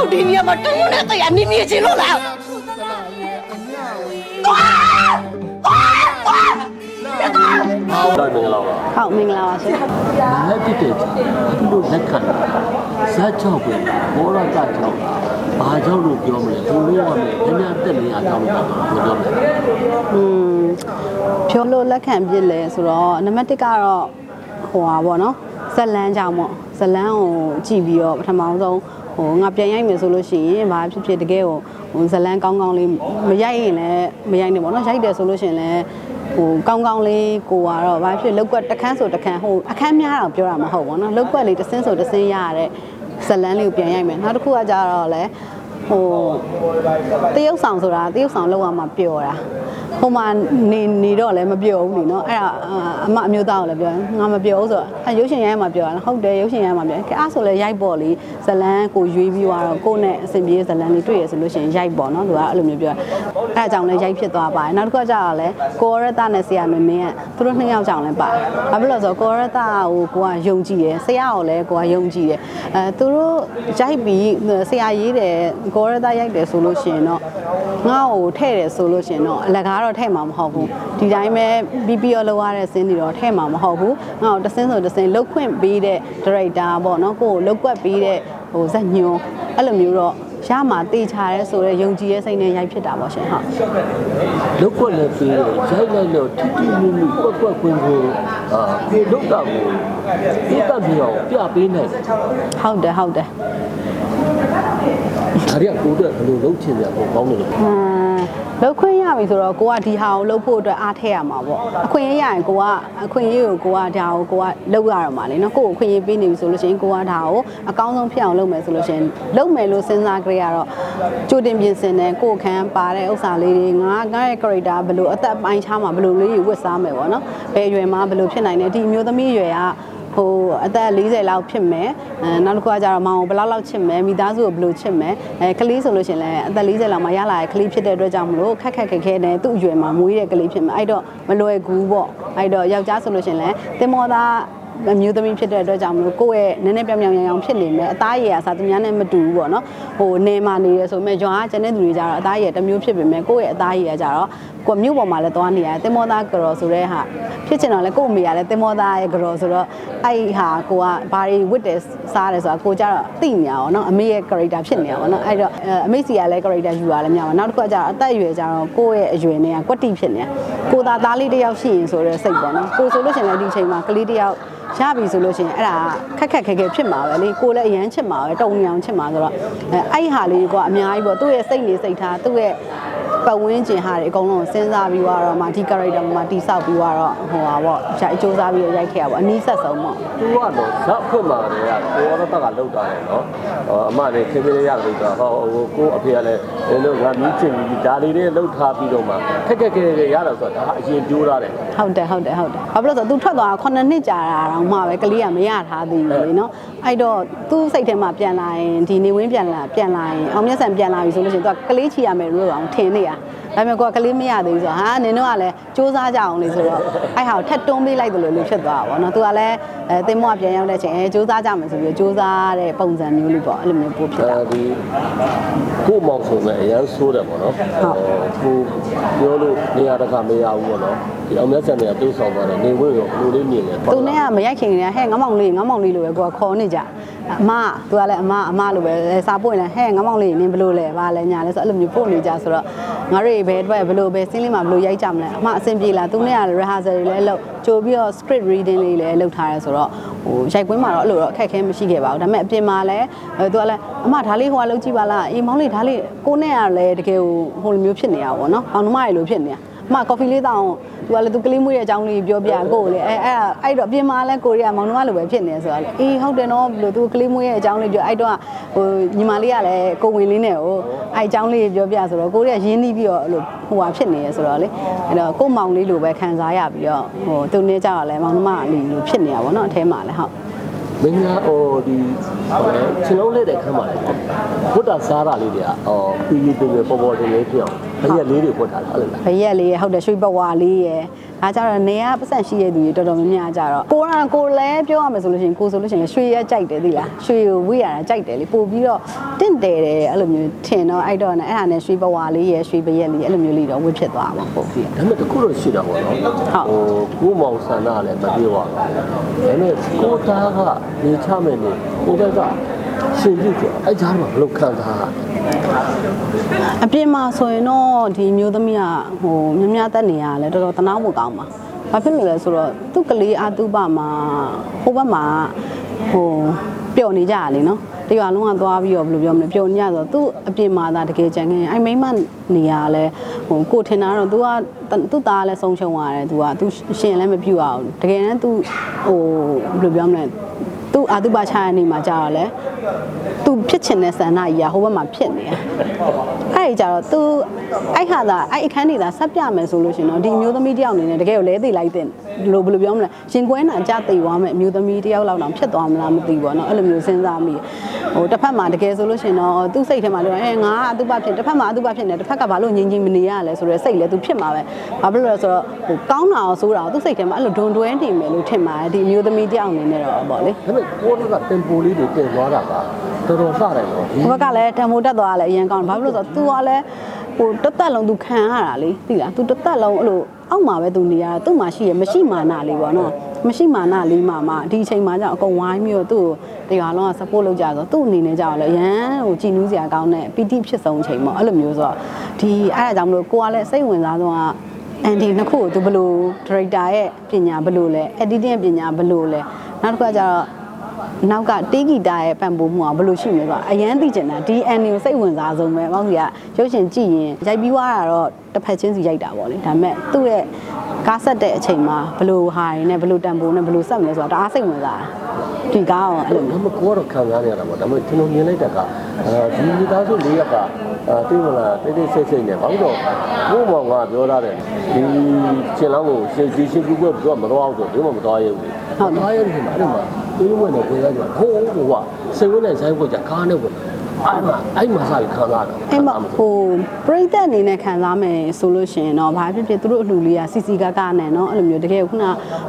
တို့ဒီနေရာမှာတုံးနဲ့တရားနေနေချင်လို့လားတော်မင်္ဂလာပါဟုတ်မင်္ဂလာပါရှင်လက်ပြတဲ့ဒီလိုလက်ခံတာဇက်ချောက်ပဲဘောရကချောက်ဘာကြောင့်လို့ပြောမလဲဘုံလို့ရမယ်အများတက်နေအကြောင်းလို့ပြောမလဲอืมဖြောလို့လက်ခံပြစ်လဲဆိုတော့နံပါတ်1ကတော့ဟိုပါဗောနော်ဇလန်းကြောင့်ပေါ့ဇလန်းကိုကြည့်ပြီးတော့ပထမဆုံး ဟိုငါပြန်ရိုက်မယ်ဆိုလို့ရှိရင်ဘာဖြစ်ဖြစ်တကယ်ကိုဟိုဇလန်းကောင်းကောင်းလေးမရိုက်ရင်လည်းမရိုက်နဲ့ဗောနော်ရိုက်တယ်ဆိုလို့ရှိရင်လည်းဟိုကောင်းကောင်းလေးကိုကတော့ဘာဖြစ်လောက်ကွက်တစ်ခန်းဆိုတစ်ခန်းဟိုအခန်းများတော့ပြောတာမဟုတ်ဘောနော်လောက်ကွက်လေးတစ်စင်းဆိုတစ်စင်းရရတဲ့ဇလန်းလေးကိုပြန်ရိုက်မယ်နောက်တစ်ခုကကြတော့လဲ ဟိုတရုပ်ဆောင်ဆိုတာတရုပ်ဆောင်လောက်ရမှာပျော်တာဟိုမှာနေနေတော့လည်းမပျော်ဘူးလीနော်အဲ့ဒါအမအမျိုးသားကိုလည်းပြောငါမပျော်ဘူးဆိုတော့အဲရုပ်ရှင်ရိုက်မှာပျော်တာဟုတ်တယ်ရုပ်ရှင်ရိုက်မှာပျော်ကဲအဲ့ဆိုလည်းရိုက်ပေါ့လေဇလန်းကိုရွေးပြီးသွားတော့ကိုယ့်နဲ့အဆင်ပြေဇလန်းလေးတွေ့ရဆိုလို့ရှိရင်ရိုက်ပေါ့နော်သူကအဲ့လိုမျိုးပြောအဲ့အကြောင်းလည်းရိုက်ဖြစ်သွားပါတယ်နောက်တစ်ခုကကြတော့လေကိုရတနဲ့ဆရာမင်းမင်းကသူတို့နှစ်ယောက်ကြောင့်လည်းပါတယ်ဘာဖြစ်လို့လဲဆိုတော့ကိုရတကိုကိုကယုံကြည်တယ်ဆရာကိုလည်းကိုကယုံကြည်တယ်အဲသူတို့ရိုက်ပြီးဆရာရေးတယ်ကိုရတရိုက်တယ်ဆိုလို့ရှိရင်တော့ငါ့ကိုထဲ့တယ်ဆိုလို့ရှိရင်တော့အလကားတော့ထဲ့မှာမဟုတ်ဘူးဒီတိုင်းပဲပြီးပြီးတော့လောက်ရတဲ့စင်းတွေတော့ထဲ့မှာမဟုတ်ဘူးငါ့ကိုတစ်စင်းဆိုတစ်စင်းလုတ်ခွင့်ပေးတဲ့ director ပေါ့နော်ကိုကိုလုတ်ကွက်ပေးတဲ့ဟိုဇက်ညွန်အဲ့လိုမျိုးတော့ရမှာတေချာရဲဆိုတော့ယုံကြည်ရဲ့စိတ်နဲ့ရိုက်ဖြစ်တာပေါ့ရှင်ဟုတ်လောက်ကွက်လည်းပြီးတယ်ရိုက်လိုက်လို့တိတိမူမူကွက်ကွက်ကွင်းကိုအာကိုလောက်တာကိုပြတ်ပြအောင်ပြပေးနိုင်တယ်ဟုတ်တယ်ဟုတ်တယ် ဒါရီကကိုတော့ဘယ်လိုလုပ်ချင်ကြပေါ့ကောင်းတယ်လို့အမ်လောက်ခွင့်ရပြီဆိုတော့ကိုကဒီဟာကိုလုပ်ဖို့အတွက်အားထည့်ရမှာပေါ့အခွင့်အရေးရရင်ကိုကအခွင့်အရေးကိုကိုကဒါကိုကိုကလုပ်ရတော့မှာလေနော်ကိုကိုအခွင့်အရေးပေးနေပြီဆိုလို့ရှိရင်ကိုကဒါကိုအကောင်းဆုံးဖြစ်အောင်လုပ်မယ်ဆိုလို့ရှိရင်လုပ်မယ်လို့စဉ်းစားကြရတော့ကြိုတင်ပြင်ဆင်တယ်ကိုခန်းပါတဲ့ဥစ္စာလေးတွေငါငါရဲ့ character ဘယ်လိုအသက်ပိုင်းခြားမှာဘယ်လိုလေးတွေဝတ်စားမယ်ပေါ့နော်ဘယ်အရွယ်မှာဘယ်လိုဖြစ်နိုင်လဲဒီအမျိုးသမီးအရွယ်က ဟိုအသက်40လောက်ဖြစ်မယ်အဲနောက်တစ်ခုကကျတော့မောင်ကိုဘယ်လောက်လောက်ချစ်မယ်မိသားစုကိုဘယ်လိုချစ်မယ်အဲကလေးဆိုလို့ရှရင်လည်းအသက်40လောက်မှရလာတဲ့ကလေးဖြစ်တဲ့အတွက်ကြောင့်မလို့ခက်ခက်ခဲခဲနဲ့သူ့အရွယ်မှာမွေးတဲ့ကလေးဖြစ်မယ်အဲ့တော့မလွယ်ကူပေါ့အဲ့တော့ယောက်ျားဆိုလို့ရှရင်လည်းတင်မောသား အမျိုးသမီးဖြစ်တဲ့အတွက်ကြောင့်မလို့ကိုယ့်ရဲ့နည်းနည်းပြောင်ပြောင်ရောင်ရောင်ဖြစ်နေမယ်အသားရည်အစားသူများနဲ့မတူဘူးပေါ့နော်ဟိုနေမှာနေရဆိုမဲ့ရွာကကျန်တဲ့သူတွေကြတော့အသားရည်တစ်မျိုးဖြစ်ပေမဲ့ကိုယ့်ရဲ့အသားရည်ကကြတော့ကိုယ်မြို့ပေါ်မှာလည်းသွားနေရတယ်တင်မောသားကတော်ဆိုတဲ့ဟာဖြစ်ချင်တော့လေကိုယ့်အမေကလည်းတင်မောသားရဲ့ကတော်ဆိုတော့အဲ့ဟာကိုကဘာတွေဝတ်တယ်စားတယ်ဆိုတာကိုကြတော့သိနေရအောင်နော်အမေရဲ့ character ဖြစ်နေရအောင်နော်အဲ့တော့အမေစီကလည်း character ယူရလည်းများပါနောက်တစ်ခုကကြတော့အသက်အရွယ်ကြတော့ကိုယ့်ရဲ့အရွယ်နဲ့ကကွက်တိဖြစ်နေကိုသားသားလေးတစ်ယောက်ရှိရင်ဆိုတဲ့စိတ်ပေါ့နော်ကိုဆိုလို့ရှိရင်လည်းဒီအချိန်မှာကလေးတစ်ယောက်ရပြီဆိုလို့ရှိရင်အဲ့ဒါခက်ခက်ခဲခဲဖြစ်မှာပဲလေကိုလည်းအရန်ချစ်မှာပဲတုံနေအောင်ချစ်မှာဆိုတော့အဲ့အဲ့ဟာလေးကအများကြီးပေါ့သူ့ရဲ့စိတ်နေစိတ်ထားသူ့ရဲ့ ပတ်ဝန်းကျင်ဟာတွေအကုန်လုံးစဉ်းစားပြီးတော့မှဒီ character မှာတိဆောက်ပြီးတော့ဟိုပါပေါ့ရိုက်စ조사ပြီးရိုက်ခဲ့ရပေါ့အနည်းဆက်ဆုံးပေါ့သူကတော့ဇက်ဖွင့်မှာတည်းကကိုရောတော့ကလောက်တာတယ်နော်အမလည်းခင်ဗျားလေးရလို့တော့ဟောဟိုကိုအဖေကလည်းအဲလိုငါမီးချင်ပြီးဒါလေးတွေလောက်ထားပြီးတော့မှခက်ခက်ခဲခဲရတော့ဆိုတော့ဒါအရင်ပြိုးထားတယ်ဟုတ်တယ်ဟုတ်တယ်ဟုတ်တယ်ဘာဖြစ်လို့ဆိုသူထွက်သွားတာ9နှစ်ကြာတာတော့မှပဲကလေးကမရထားသေးဘူးလေနော်အဲ့တော့သူ့စိတ်ထဲမှာပြန်လာရင်ဒီနေဝင်းပြန်လာပြန်လာရင်အောင်မျက်စံပြန်လာပြီဆိုလို့ရှိရင်သူကကလေးချီရမယ်လို့တော့ထင်နေရဒါပေမဲ့ကိုကကလေးမရသေးဘူးဆိုတော့ဟာနင်တို့ကလည်းစူးစမ်းကြအောင်လေဆိုတော့အဲ့ဟာကိုထက်တွန်းပေးလိုက်တယ်လို့လို့ဖြစ်သွားတာပေါ့နော် तू ကလည်းအဲတင်မောကပြန်ရောက်တဲ့အချိန်အဲစူးစမ်းကြမယ်ဆိုပြီးစူးစမ်းတဲ့ပုံစံမျိုးလေးပေါ့အဲ့လိုမျိုးပို့ဖြစ်တာအဲဒီကိုမောင်ဆိုမဲ့အရန်ဆိုးတယ်ပေါ့နော်ကိုပြောလို့နေရာတကာမရဘူးပေါ့နော်ဒီအောင်မြတ်ဆန်တွေကတိုးဆောင်သွားတယ်နေဝဲရောလိုလေးမြင်တယ်သူနဲ့ကမရိုက်ခင်ကဟဲ့ငမောင်လေးငမောင်လေးလိုပဲကိုကခေါ်နေကြ အမသူကလည်းအမအမလိုပဲစာပို့ရင်လည်းဟဲ့ငမောင်လေးနင်ဘလို့လဲဗာလဲညာလဲဆိုအဲ့လိုမျိုးပို့နေကြဆိုတော့ငါတို့ဘယ်အတွက်ဘလို့ပဲစင်းလေးမှာဘလို့ရိုက်ကြမလဲအမအဆင်ပြေလားသူနဲ့က rehearsal တွေလည်းလုပ်ကြိုပြီးတော့ script reading လေးလည်းလုပ်ထားရဲဆိုတော့ဟိုရိုက်ကွင်းမှာတော့အဲ့လိုတော့အခက်အခဲမရှိခဲ့ပါဘူးဒါပေမဲ့အပြင်မှာလည်းသူကလည်းအမဒါလေးဟိုကလုပ်ကြည့်ပါလားအေးမောင်လေးဒါလေးကိုနဲ့ကလည်းတကယ်ဟိုဟိုလိုမျိုးဖြစ်နေရပါဘောနော်ဘောင်နှမတွေလိုဖြစ်နေရအမကော်ဖီလေးတောင်း သူကလည်းသူကလေးမွေးတဲ့အကြောင်းလေးပြောပြကိုလေအဲအဲ့အဲ့တော့အပြင်မှာလဲကိုရီးယားမောင်နှမလိုပဲဖြစ်နေဆိုတော့လေအေးဟုတ်တယ်နော်ဘလို့သူကလေးမွေးရဲ့အကြောင်းလေးပြောအဲ့တော့ဟိုညီမလေးကလည်းကိုဝင်လေးနဲ့ဟိုအဲ့အကြောင်းလေးပြောပြဆိုတော့ကိုရီးယားရင်းနှီးပြီးတော့အဲ့လိုဟိုဟာဖြစ်နေရဆိုတော့လေအဲ့တော့ကိုမောင်လေးလိုပဲခံစားရပြီးတော့ဟိုသူနေကြတော့လဲမောင်နှမလေးလိုဖြစ်နေရပါတော့အထဲမှာလဲဟုတ်မင်းကဟိုဒီချင်းလုံးလက်တဲ့ခမ်းပါလေဘုဒ္ဓစားတာလေးတွေကအော်ပြီးပြီးပြီးပေါ်ပေါ်တင်လေးဖြစ်အောင် ဘရက်လေးတွေဖွက်ထားတာအဲ့လိုလားဘရက်လေးရဟုတ်တယ်ရွှေဘဝလေးရယ်ဒါကြတော့နေရပတ်စံရှိတဲ့သူတွေတော်တော်များများကြတော့ကိုရကိုလည်းပြောရမယ်ဆိုလို့ရှိရင်ကိုဆိုလို့ရှိရင်ရွှေရကြိုက်တယ်သိလားရွှေကိုဝေးရတာကြိုက်တယ်လေပို့ပြီးတော့တင့်တယ်တယ်အဲ့လိုမျိုးထင်တော့အဲ့တော့ねအဲ့ဒါနဲ့ရွှေဘဝလေးရယ်ရွှေဘရက်လေးအဲ့လိုမျိုးလေးတော့ဝစ်ဖြစ်သွားမှာပို့ပြီးဒါပေမဲ့တခုတော့ရှိတာပေါ့နော်ဟိုကိုမောင်ဆန္ဒလည်းမပြေပါဘူးဒါပေမဲ့ကိုသားကနေချမယ်နေကိုဘက်ကရှင်ပြည့်ကြအဲ့ကြားမှာဘယ်လိုခံစားရလဲ အပြင်မှာဆိုရင်တော့ဒီမျိုးသမီးကဟိုမြများတက်နေရလဲတော်တော်တနာဖို့ကောင်းပါဘာဖြစ်လို့လဲဆိုတော့သူ့ကလေးအတုပမှာဟိုဘက်မှာဟိုပျော်နေကြရလေနော်တရွာလုံးကသွားပြီးတော့ဘယ်လိုပြောမလဲပျော်နေကြဆိုတော့သူ့အပြင်မှာသာတကယ်ကြံခဲ့ရင်အဲ့မိမနေရလဲဟိုကိုထင်တာတော့ तू ကသူ့သားလည်းဆုံးရှုံးရတယ် तू က तू ရှင်လည်းမပြူအောင်တကယ်တမ်း तू ဟိုဘယ်လိုပြောမလဲသူအာတုပချရနေမှာကြာတော့လဲ သူဖြစ်ချင်တဲ့ဆန္ဒကြီးကဟိုဘက်မှာဖြစ်နေတယ်အဲ့ဒီကြတော့သူအဲ့ဟာသာအဲ့အခန်းနေတာဆက်ပြမယ်ဆိုလို့ရှင်တော့ဒီမျိုးသမီးတယောက်အနေနဲ့တကယ်ကိုလဲသိလိုက်တဲ့လို့ဘယ်လိုပြောမလဲရှင်ကွဲနာကြသိသွားမယ်အမျိုးသမီးတယောက်လောက်တောင်ဖြစ်သွားမလားမသိဘူးပေါ့နော်အဲ့လိုမျိုးစဉ်းစားမိဟိုတစ်ဖက်မှာတကယ်ဆိုလို့ရှင်တော့သူ့စိတ်ထဲမှာလို့အဲငါအတုပဖြစ်တစ်ဖက်မှာအတုပဖြစ်နေတစ်ဖက်ကဘာလို့ငြိမ်ငြိမ်မနေရလဲဆိုတော့စိတ်လဲသူဖြစ်မှာပဲဘာဖြစ်လို့လဲဆိုတော့ဟိုကောင်းတာအောင်ဆိုးတာအောင်သူ့စိတ်ထဲမှာအဲ့လိုဒွန်တွဲနေမယ်လို့ထင်ပါတယ်ဒီအမျိုးသမီးတယောက်အနေနဲ့တော့ပေါ့လေဒါပေမဲ့ကိုတော့ကတင်ပိုလေးတွေတင်သွားတာက တော်တော်စတယ်နော်ဒီ ဟိုဘက်ကလည်းတံမိုးတက်သွားတာလည်းအရင်ကောင်းတယ်ဘာဖြစ်လို့လဲဆိုတော့ तू ကလည်းဟိုတစ်သက်လုံး तू ခံရတာလေသိလား तू တစ်သက်လုံးအဲ့လိုအောက်မှာပဲ तू နေရတာသူ့မှာရှိရမရှိမာနလေးပေါ့နော်မရှိမာနလေးမှာမှဒီအချိန်မှာကျတော့အကုန်ဝိုင်းပြီးတော့သူ့ကိုတရားလုံးက support လုပ်ကြဆိုတော့သူ့အနေနဲ့ကျတော့လည်းအရန်ဟိုကြည်နူးစရာကောင်းတဲ့ပီတိဖြစ်ဆုံးအချိန်ပေါ့အဲ့လိုမျိုးဆိုတော့ဒီအဲ့ဒါကြောင့်မလို့ကိုကလည်းစိတ်ဝင်စားဆုံးကအန်ဒီနှစ်ခုကို तू ဘယ်လို director ရဲ့ပညာဘယ်လိုလဲ editing ရဲ့ပညာဘယ်လိုလဲနောက်တစ်ခါကျတော့ နောက်ကတေးဂီတာရဲ့ပံ့ပိုးမှုကဘယ်လိုရှိမလဲဆိုတော့အရန်သိကျင်တာဒီအန်ကိုစိတ်ဝင်စားဆုံးပဲမောင်ကြီးကရုပ်ရှင်ကြည့်ရင်ရိုက်ပြီးွားတာတော့တစ်ဖက်ချင်းစီရိုက်တာပေါ့လေဒါပေမဲ့သူ့ရဲ့ကားဆက်တဲ့အချိန်မှာဘယ်လိုဟာရင်းနဲ့ဘယ်လိုတန်ဖိုးနဲ့ဘယ်လိုဆက်မလဲဆိုတာတအားစိတ်ဝင်စားတာဒီကားအောင်အဲ့လိုဒါပေမဲ့ကိုကတော့ခံစားနေရတာပေါ့ဒါပေမဲ့ကျွန်တော်မြင်လိုက်တဲ့ကအဲဒီမိသားစုလေးရက်ကအဲသိမလားတိတ်တိတ်ဆိတ်ဆိတ်နေဘာလို့တော့ကိုမောင်ကပြောထားတယ်ဒီရှင်လောင်းကိုရှင်ကြီးရှင်ကူကပြောမတော်အောင်ဆိုဘယ်မှမတော်ရဘူးဟုတ်တော်ရတဲ့ချိန်မှာအဲ့ဒီမှာ သူ့ဝင်နေကိုရကြဟိုးဟိုကစိတ်ဝင်နေဆိုင်ကိုကြကားနဲ့ဝင်အဲ့မှာအဲ့မှာစပြီးခံစားတာ အဲ့မှာဟိုပရိသတ်အနေနဲ့ခံစားမယ်ဆိုလို့ရှိရင်တော့ဘာဖြစ်ဖြစ်သူတို့အလှူလေးကစီစီကားကားနဲ့เนาะအဲ့လိုမျိုးတကယ်ခုန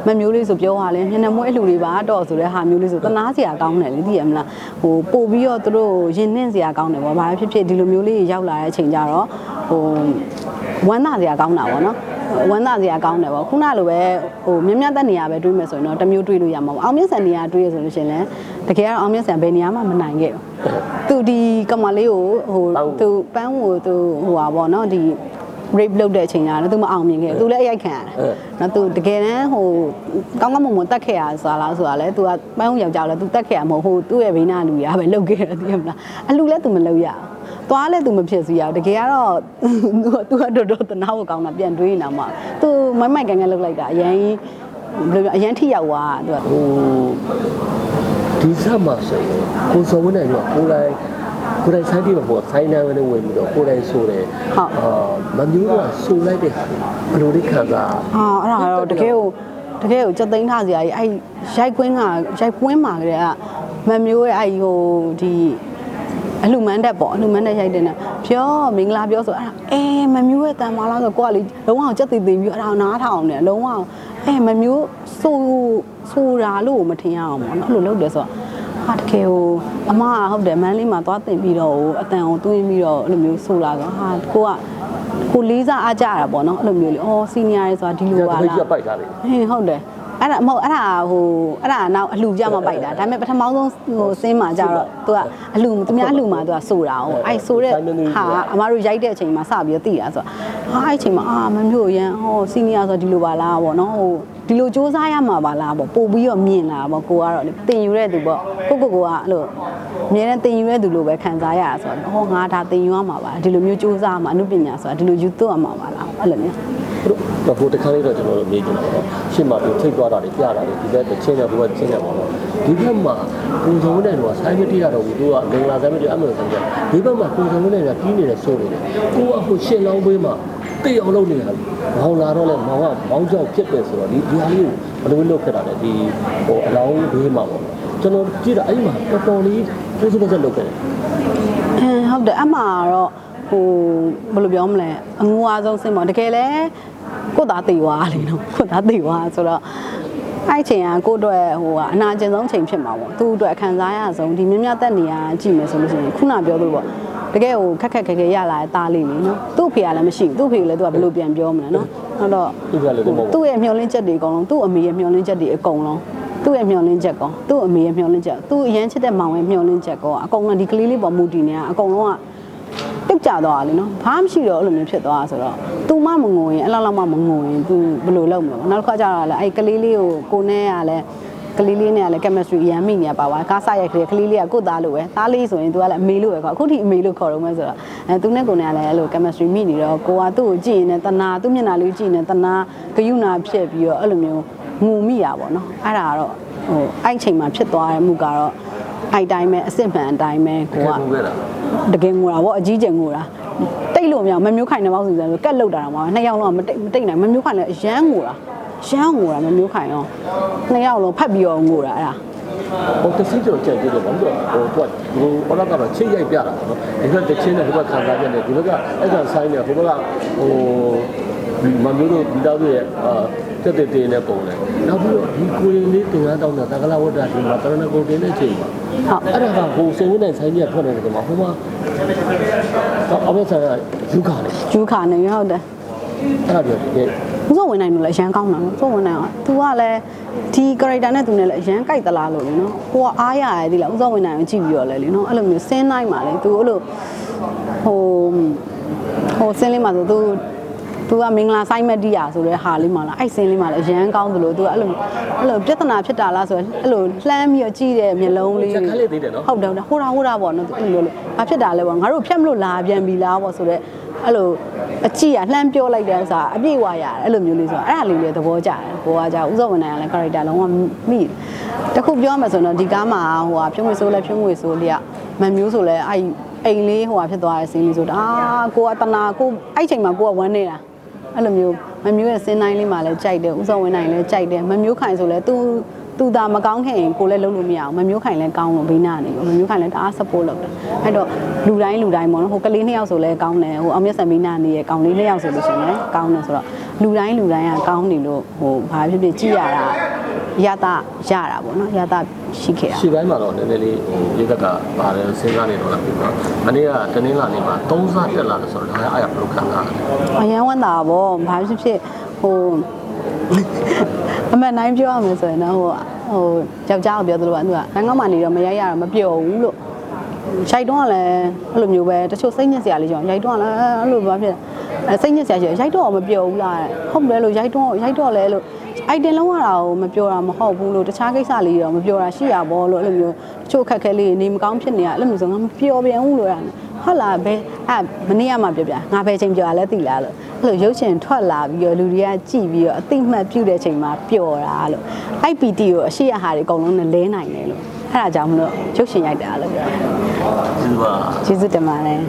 မမျိုးလေးဆိုပြောရလဲမျက်နှာမွေးအလှူလေးပါတော့ဆိုတဲ့ဟာမျိုးလေးဆိုတနာစရာကောင်းတယ်လေသိရမလားဟိုပို့ပြီးတော့သူတို့ရင်နှင်းစရာကောင်းတယ်ပေါ့ဘာဖြစ်ဖြစ်ဒီလိုမျိုးလေးရောက်လာတဲ့အချိန်ကျတော့ဟိုဝမ်းသာစရာကောင်းတာပေါ့နော် ဝမ်းသာစရာကောင်းတယ်ပေါ့ခုနလိုပဲဟိုမြင်းမြတ်တဲ့နေရာပဲတွေးမယ်ဆိုရင်တော့တစ်မျိုးတွေးလို့ရမှာပေါ့အောင်မြင့်ဆန်နေရာတွေးရဆိုလို့ရှိရင်လည်းတကယ်ကတော့အောင်မြင့်ဆန်ဘယ်နေရာမှမနိုင်ခဲ့ဘူးသူဒီကမလေးကိုဟိုသူပန်းကိုသူဟိုပါပေါ့နော်ဒီ rape လုပ်တဲ့အချိန်ကျတော့သူမအောင်မြင်ခဲ့ဘူးသူလည်းအရိုက်ခံရတယ်နော်သူတကယ်တမ်းဟိုကောင်းကောင်းမွန်မွန်တတ်ခဲ့ရဆိုတာလားဆိုတာလဲသူကပန်းယောက်ျားလဲသူတတ်ခဲ့ရမဟုတ်ဟိုသူ့ရဲ့ဘေးနာလူရပဲလုပ်ခဲ့တယ်သိရမလားအလူလဲသူမလုပ်ရဘူးသွားလဲသူမဖြစ်စီရဘူးတကယ်ကတော့သူကသူကတော်တော်တနာဖို့ကောင်းတာပြန်တွေးနေတာမှသူမိုက်မိုက်ကန်ကန်လုပ်လိုက်တာအရင်ဘယ်လိုပြောအရင်ထိရောက်သွားသူကဟိုဒီဆက်မှာဆိုရင်ကိုစောဝင်းနိုင်ကကိုယ်တိုင်ကိုယ်တိုင်ဆိုင်ပြီးတော့ဆိုင်နာဝင်ဝင်ပြီးတော့ကိုယ်တိုင်ဆိုတယ်အာ မမျိုးကဆိုလိုက်တဲ့ဟာဘယ်လိုလေးခံစားဟာအဲ့ဒါတော့တကယ်ကိုတကယ်ကိုစက်သိန်းထားစရာကြီးအဲ့ရိုက်ကွင်းကရိုက်ကွင်းမှာကလေးကမမျိုးရဲ့အဲ့ဟိုဒီအလှမန်းတက်ပေါ့အလှမန်းတက်ရိုက်တဲ့နဲ့ပြောမင်္ဂလာပြောဆိုအဲ့ဒါအဲမမျိုးရဲ့တန်မာလားဆိုကိုကလေလုံးဝကြက်တည်တည်ပြီးအဲ့ဒါနားထောင်နေလုံးဝအဲမမျိုးဆိုဆိုတာလို့မထင်ရအောင်ပေါ့နော်အဲ့လိုလုပ်တယ်ဆိုတော့ဟာတကယ်ဟိုအမကဟုတ်တယ်မန်းလေးမှာသွားတင်ပြီးတော့ဟိုအတန်ကိုတွင်းပြီးတော့အဲ့လိုမျိုးဆိုလာဆိုဟာကိုက ကိုလေးစားအားကြတာပေါ့နော်အဲ့လိုမျိုးလေအော်စီနီယာတွေဆိုတာဒီလိုပါဒီလားကပိုက်ထားတယ်ဟင်းဟုတ်တယ်အဲ့ဒါမဟုတ်အဲ့ဒါဟိုအဲ့ဒါနောက်အလှကြမှာပိုက်တာဒါပေမဲ့ပထမဆုံးဟိုစင်းမှာကြတော့ तू ကအလှသူများအလှမှာ तू ကဆိုတာဟိုအဲ့ဆိုတဲ့ဟာအမတို့ရိုက်တဲ့အချိန်မှာစပြီးတော့သိတာဆိုတော့ဟာအဲ့အချိန်မှာအာမမျိုးရန်ဟောစီနီယာဆိုဒီလိုပါလားပေါ့နော်ဟိုဒီလိုစူးစမ်းရမှာပါလားပေါ့ပို့ပြီးတော့မြင်လာပေါ့ကိုကတော့လေတင်ယူတဲ့သူပေါ့ကိုကိုကိုကအဲ့လို အမြဲတမ်းတင်ယူတဲ့သူလိုပဲခံစားရတာဆိုတော့ဟောငါဒါတင်ယူရမှာပါဒီလိုမျိုးစူးစမ်းမှာအမှုပညာဆိုတာဒီလိုယူသွတ်ရမှာပါလားအဲ့လိုမျိုးတို့ဟိုတခါလေးတော့ကျွန်တော်တို့မေးကြည့်တာပေါ့ရှင်းမှာသူထိတ်သွားတာတွေပြတာတွေဒီဘက်ချင်းတယ်ဒီဘက်ချင်းတယ်ပေါ့ဒီဘက်မှာကိုစောဝင်းနိုင်တော့ဆိုင်မတိရတော့ဘူးသူကမင်္ဂလာဆိုင်မတိအမှန်ဆိုကြဒီဘက်မှာကိုစောဝင်းနိုင်ကပြီးနေတယ်ဆိုနေတယ်ကိုကဟိုရှင်းလောင်းပေးမှာတေးအောင်လုပ်နေတာမောင်လာတော့လဲမောင်ကမောင်ကြောက်ဖြစ်တယ်ဆိုတော့ဒီဒီဟာလေးကိုဘယ်လိုလုပ်ခဲ့တာလဲဒီဟိုအလောင်းဘေးမှာပေါ့ကျွန်တော်ကြည့်တာအဲ့မှာတော်တော်လေး ပိုးစပတ်စက်လုပ်ခဲ့တယ်အင်းဟုတ်တယ်အမှတော့ဟဟိုဘယ်လိုပြောမလဲအငူအဆုံးစင်ပေါ့တကယ်လဲကိုယ့်သားတေသွားလေနော်ကိုယ့်သားတေသွားဆိုတော့အဲ့ချိန်ကကိုယ့်အတွက်ဟိုကအနာကျင်ဆုံးချိန်ဖြစ်မှာပေါ့သူ့အတွက်ခံစားရဆုံးဒီမြမြတက်နေရကြည့်မယ်ဆိုလို့ရှိရင်ခုနပြောသလိုပေါ့တကယ်ဟိုခက်ခက်ခဲခဲရလာတဲ့သားလေးလေနော်သူ့အဖေကလည်းမရှိဘူးသူ့အဖေကလည်းသူကဘယ်လိုပြန်ပြောမလဲနော်ဟုတ်တော့သူကလည်းတော့မဟုတ်သူ့ရဲ့မျောလင်းချက်တွေအကုန်လုံးသူ့အမေရဲ့မျောလင်းချက်တွေအကုန်လုံး သူ့ရဲ့မျောလင်းချက်ကောသူ့အမေရဲ့မျောလင်းချက်သူ့အရန်ချစ်တဲ့မောင်ရဲ့မျောလင်းချက်ကောအကုန်လုံးဒီကလေးလေးပေါ်မူတည်နေအကုန်လုံးကပြုတ်ကျသွားတာလေနော်ဘာမှမရှိတော့အဲ့လိုမျိုးဖြစ်သွားတာဆိုတော့ तू မမငိုရင်အဲ့လောက်လောက်မှမငိုရင် तू ဘယ်လိုလုပ်မလဲနောက်တစ်ခါကျတော့လေအဲ့ကလေးလေးကိုကိုနဲ့ကလည်းကလေးလေးနဲ့ကလည်း chemistry အရန်မိနေပါပါကားစားရိုက်ကလေးကလေးလေးကကို့သားလို့ပဲသားလေးဆိုရင် तू ကလည်းအမေလို့ပဲခေါ်အခုထိအမေလို့ခေါ်တော့မယ်ဆိုတော့အဲ तू နဲ့ကိုနဲ့ကလည်းအဲ့လို chemistry မိနေတော့ကိုကသူ့ကိုကြည့်ရင်လည်းတနာသူ့မျက်နှာလေးကိုကြည့်ရင်လည်းတနာဂယုဏဖြစ်ပြီးတော့အဲ့လိုမျိုး ငုံမိတာပေါ့နော်အဲ့ဒါကတော့ဟိုအဲ့ချိန်မှာဖြစ်သွားတဲ့မှုကတော့အဲ့တိုင်းပဲအစ်စ်မှန်အတိုင်းပဲကိုကဘူးခဲ့တာတကယ်ငိုတာဗောအကြီးကျယ်ငိုတာတိတ်လို့မရဘူးမမျိုးခိုင်တဲ့ပေါက်စီစံဆိုကက်လောက်တာတော့မှာနှစ်ယောက်လုံးကမတိတ်မတိတ်နိုင်မမျိုးခိုင်လည်းအရမ်းငိုတာရမ်းငိုတာမမျိုးခိုင်ရောနှစ်ယောက်လုံးဖတ်ပြီးတော့ငိုတာအဲ့ဒါဟိုတစည်းကြောကြက်ကြည့်တယ်ဘာလို့ဟိုသူကဟိုအော်လာကတော့ချိတ်ရိုက်ပြတာပေါ့နော်ဒီဘက်တချင်းနဲ့ဒီဘက်ခံစားချက်နဲ့ဒီဘက်ကအဲ့ဒါဆိုင်နဲ့ဟိုဘက်ကဟိုမမျိုးတို့ဒီတော့ရဲ့အာတက်တက်တင်းနဲ့ပုံလဲ နောက်ပြီးတော့ဒီကိုရင်လေးတင်ကားတောင်းတာတက္ကလာဝတ္တဒီမှာတရဏဂုံတင်တဲ့ချိန်မှာ ဟုတ် အဲ့ဒါကဟိုစိန်ဝင်နိုင်ဆိုင်ကြီးထွက်နေတယ်ကွာဟိုမှာအမေဆိုင်ကယူခါလေ ဂျူးခါနေဟုတ်တယ် အဲ့ဒါပြောတယ် ဦးစောဝင်နိုင်လို့လည်းအရန်ကောင်းတာနော်စောဝင်နိုင်က तू ကလည်းဒီ character နဲ့ तू နဲ့လည်းအရန်ကြိုက်သလားလို့လေနော်ကိုကအားရရတယ်ဒီလားဦးစောဝင်နိုင်ကိုကြည့်ပြီးတော့လေလေနော်အဲ့လိုမျိုးစင်းနိုင်ပါလေ तू အဲ့လိုဟိုဟိုစင်းလေးမှာဆို तू तू ကမင်္ဂလာဆိုင်မက်တီးယာဆိုတဲ့ဟာလေးမှာလားအဲ့စင်းလေးမှာလည်းအရန်ကောင်းသလို तू ကအဲ့လိုအဲ့လိုပြဿနာဖြစ်တာလားဆိုရင်အဲ့လိုလှမ်းပြီးတော့ကြည့်တဲ့မျက်လုံးလေးချက်ခါလေးသေးတယ်နော်ဟုတ်တယ်ဟုတ်တယ်ဟိုတာဟိုတာပေါ့နော်အဲ့လိုလိုဘာဖြစ်တာလဲပေါ့ငါတို့ဖြတ်မလို့လာပြန်ပြီလားပေါ့ဆိုတော့အဲ့လိုအကြည့်ကလှမ်းပြောလိုက်တဲ့ဥစ္စာအပြည့်ဝရတယ်အဲ့လိုမျိုးလေးဆိုတော့အဲ့ဒါလေးလေးသဘောကျတယ်ကိုကကြာဥစ္စာဝန်နိုင်ကလည်း character လုံးဝမိတယ်တခုပြောမှဆိုတော့ဒီကားမှာဟိုဟာဖြုံးငွေဆိုးလဲဖြုံးငွေဆိုးလေးကမန်မျိုးဆိုလဲအဲ့အိမ်လေးဟိုဟာဖြစ်သွားတဲ့စင်းလေးဆိုတာအာကိုကတနာကိုအဲ့ချိန်မှာကိုကဝမ်းနေတာ အဲ့လိုမျိုးမမျိုးရဲ့စင်းတိုင်းလေးမှာလည်းကြိုက်တယ်ဥစ္စာဝန်နိုင်လည်းကြိုက်တယ်မမျိုးခိုင်ဆိုလဲ तू သူဒါမကောင်းခင်ကိုလည်းလုံးလို့မရအောင်မမျိုးခိုင်လည်းကောင်းလို့ဘေးနာနေမမျိုးခိုင်လည်းတအား support လုပ်တယ်အဲ့တော့လူတိုင်းလူတိုင်းပေါ့နော်ဟိုကလေးနှစ်ယောက်ဆိုလည်းကောင်းတယ်ဟိုအောင်မြတ်ဆန်ဘေးနာနေရဲ့ကောင်းလေးနှစ်ယောက်ဆိုလို့ရှိရင်လည်းကောင်းတယ်ဆိုတော့လူတိုင်းလူတိုင်းကကောင်းနေလို့ဟိုဘာဖြစ်ဖြစ်ကြည့်ရတာ ရတာရတာပေါ့နော်ရတာရှိခဲ့တာရှေ့ပိုင်းမှာတော့နည်းနည်းလေးဟိုရေကက်ကပါတယ်စဉ်းစားနေတော့လားပြီနော်မနေ့ကတနင်္လာနေ့မှာ3စားတက်လာတယ်ဆိုတော့ဒါအားရဘယ်လိုခံစားရလဲအရန်ဝမ်းတာပေါ့ဘာဖြစ်ဖြစ်ဟိုအမှန်တိုင်းပြောရမယ်ဆိုရင်တော့ဟိုဟိုယောက်ျားကိုပြောသလိုကသူကနိုင်ငံမှာနေတော့မရိုက်ရတော့မပြောဘူးလို့ရိုက်တော့ကလည်းအဲ့လိုမျိုးပဲတချို့စိတ်ညစ်စရာလေးကြောင့်ရိုက်တော့ကလည်းအဲ့လိုဘာဖြစ်လဲစိတ်ညစ်စရာရှိရိုက်တော့မပြောဘူးလားဟုတ်တယ်လို့ရိုက်တော့ရိုက်တော့လဲလို့ အိုက်တင်လုံးရတာကိုမပြောတာမဟုတ်ဘူးလို့တခြားကိစ္စလေးတော့မပြောတာရှိရပါဘောလို့အဲ့လိုမျိုးတချို့ခက်ခဲလေးနေမကောင်းဖြစ်နေတာအဲ့လိုမျိုးဆိုငါမပြောပြန်ဘူးလို့ရတယ်ဟုတ်လားဘယ်အဲ့မနေ့ကမှပြောပြငါဘယ်ချိန်ပြောရလဲသိလားလို့အဲ့လိုရုပ်ရှင်ထွက်လာပြီးတော့လူတွေကကြည့်ပြီးတော့အသိမှတ်ပြုတဲ့ချိန်မှာပျော်တာလို့ IPT ကိုအရှိရဟာတွေအကုန်လုံးနဲ့လဲနိုင်တယ်လို့အဲ့ဒါကြောင့်မလို့ရုပ်ရှင်ရိုက်တာလို့ပြောတယ်ဒီပါကျေးဇူးတင်ပါတယ်